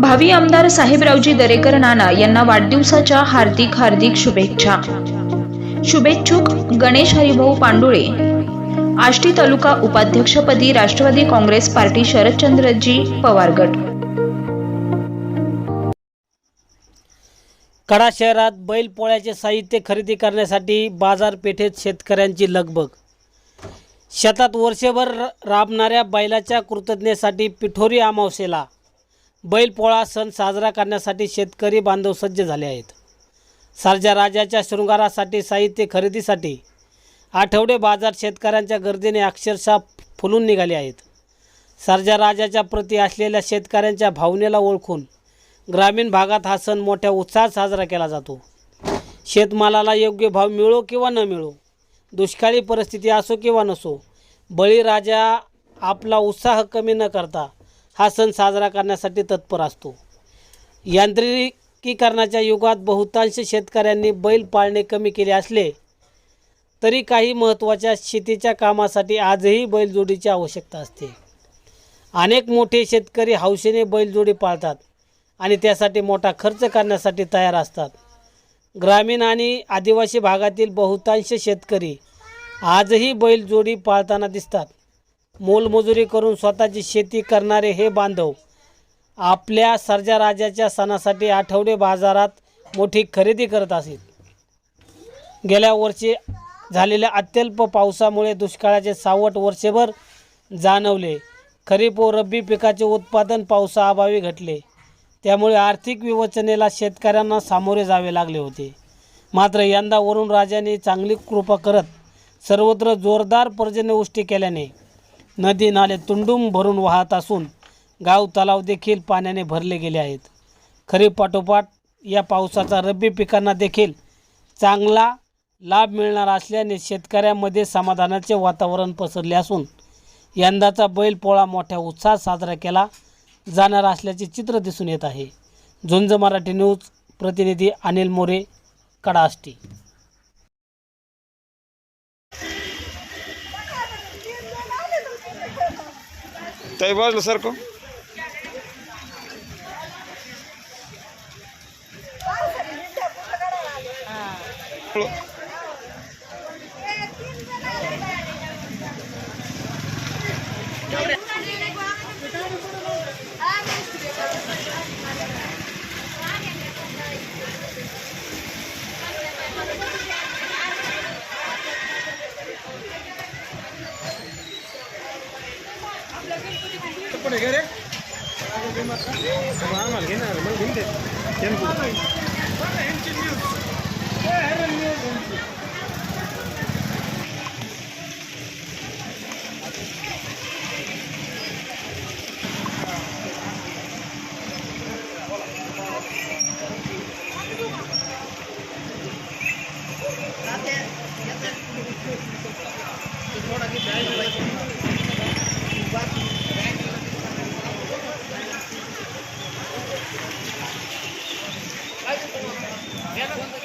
भावी आमदार साहेबरावजी दरेकर नाना यांना वाढदिवसाच्या हार्दिक हार्दिक शुभेच्छा. शुभेच्छुक गणेश हरिभाऊ पांडुळे. आष्टी तालुका उपाध्यक्षपदी राष्ट्रवादी काँग्रेस पार्टी शरदचंद्रजी पवार गट. कडा शहरात बैल पोळ्याचे साहित्य खरेदी करण्यासाठी बाजारपेठेत शेतकऱ्यांची लगबग. शेतात वर्षभर राबणाऱ्या बैलाच्या कृतज्ञतेसाठी पिठोरी अमावस्येला. बैलपोळा सण साजरा करण्यासाठी शेतकरी बांधव सज्ज झाले आहेत. सारजा राजाच्या शृंगारासाठी साहित्य खरेदीसाठी आठवडे बाजार शेतकऱ्यांच्या गर्दीने अक्षरशः फुलून निघाले आहेत. सारजा राजाच्या प्रती असलेल्या शेतकऱ्यांच्या भावनेला ओळखून ग्रामीण भागात हा सण मोठ्या उत्साहात साजरा केला जातो. शेतमालाला योग्य भाव मिळो किंवा न मिळो दुष्काळी परिस्थिती असो किंवा नसो बळीराजा आपला उत्साह कमी न करता हा सण साजरा करण्यासाठी तत्पर असतो. यांत्रिकीकरणाच्या युगात बहुतांश शेतकऱ्यांनी बैल पाळणे कमी केले असले तरी काही महत्त्वाच्या शेतीच्या कामासाठी आजही बैलजोडीची आवश्यकता असते. अनेक मोठे शेतकरी हौसेने बैलजोडी पाळतात आणि त्यासाठी मोठा खर्च करण्यासाठी तयार असतात. ग्रामीण आणि आदिवासी भागातील बहुतांश शेतकरी आजही बैलजोडी पाळताना दिसतात. मोलमजुरी करून स्वतःची शेती करणारे हे बांधव आपल्या सर्जा राजाच्या सणासाठी आठवडे बाजारात मोठी खरेदी करत असेल. गेल्या वर्षी झालेल्या अत्यल्प पावसामुळे दुष्काळाचे सावट वर्षभर जाणवले. खरीप व रब्बी पिकाचे उत्पादन पावसाअभावी घटले. त्यामुळे आर्थिक विवचनेला शेतकऱ्यांना सामोरे जावे लागले होते. मात्र यंदा वरुण राजाने चांगली कृपा करत सर्वत्र जोरदार पर्जन्यवृष्टी केल्याने नदी नाले तुंडुम भरून वाहत असून गाव तलाव देखील पाण्याने भरले गेले आहेत. खरीप पाठोपाठ या पावसाचा रब्बी पिकांना देखील चांगला लाभ मिळणार असल्याने शेतकऱ्यांमध्ये समाधानाचे वातावरण पसरले असून यंदाचा बैलपोळा मोठ्या उत्साहात साजरा केला जाणार असल्याचे चित्र दिसून येत आहे. झुंज मराठी न्यूज प्रतिनिधी Anil More कडाष्टी. ¿Te vas, lo cerco? Ah, చెప్పండి గారే थोड़ा की